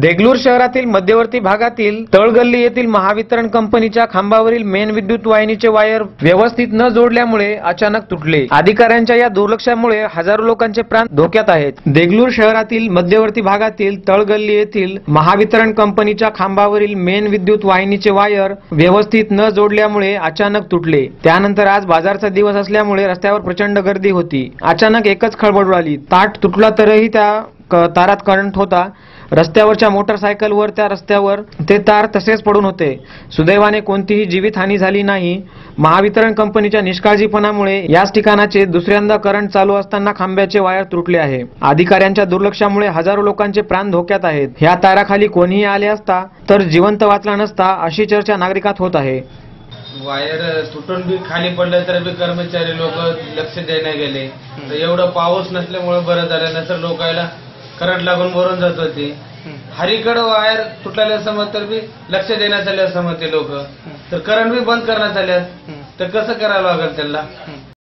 देगलूर शहरातील मध्यवर्ती भागातील तळगल्ली येथील महावितरण कंपनीच्या खांबावरील मेन विद्युत वाहिनीचे वायर व्यवस्थित न जोडल्यामुळे अचानक तुटले. अधिकाऱ्यांच्या या दुर्लक्षामुळे हजारो लोकांचे प्राण धोक्यात आहेत. देगलूर शहरातील मध्यवर्ती भागातील तळगल्ली येथील महावितरण कंपनीच्या खांबावरील मेन विद्युत वाहिनीचे वायर व्यवस्थित न जोडल्यामुळे अचानक तुटले. त्यानंतर आज बाजारचा दिवस असल्यामुळे रस्त्यावर प्रचंड गर्दी होती. अचानक एकच खळबळ उडाली. ताट तुटला तरीही त्या तारात करंट होता. रस्त्यावरच्या मोटरसायकलवर त्या रस्त्यावर ते तार तसेच पडून होते. सुदैवाने कोणतीही जीवितहानी झाली नाही. महावितरण कंपनीच्या निष्काळजीपणामुळे याच ठिकाणाचे दुसऱ्यांदा करंट चालू असताना खांब्याचे वायर तुटले आहे. अधिकाऱ्यांच्या दुर्लक्षामुळे हजारो लोकांचे प्राण धोक्यात आहेत. ह्या ताराखाली कोणीही आले असता तर जिवंत वाचला नसता अशी चर्चा नागरिकात होत आहे. वायर तुटून बी खाली पडलं तर बी कर्मचारी लोक लक्ष देण्या गेले. तर एवढं पाऊस नसल्यामुळे बरं झालं नसर लोकायला करंट लागून मरून जात होते. हरीकडं वायर तुटलेल्या समज तर बी लक्ष देण्यात आले समजते लोक. तर करंट बी बंद करण्यात आले. तर कसं करावं लागेल त्यांना?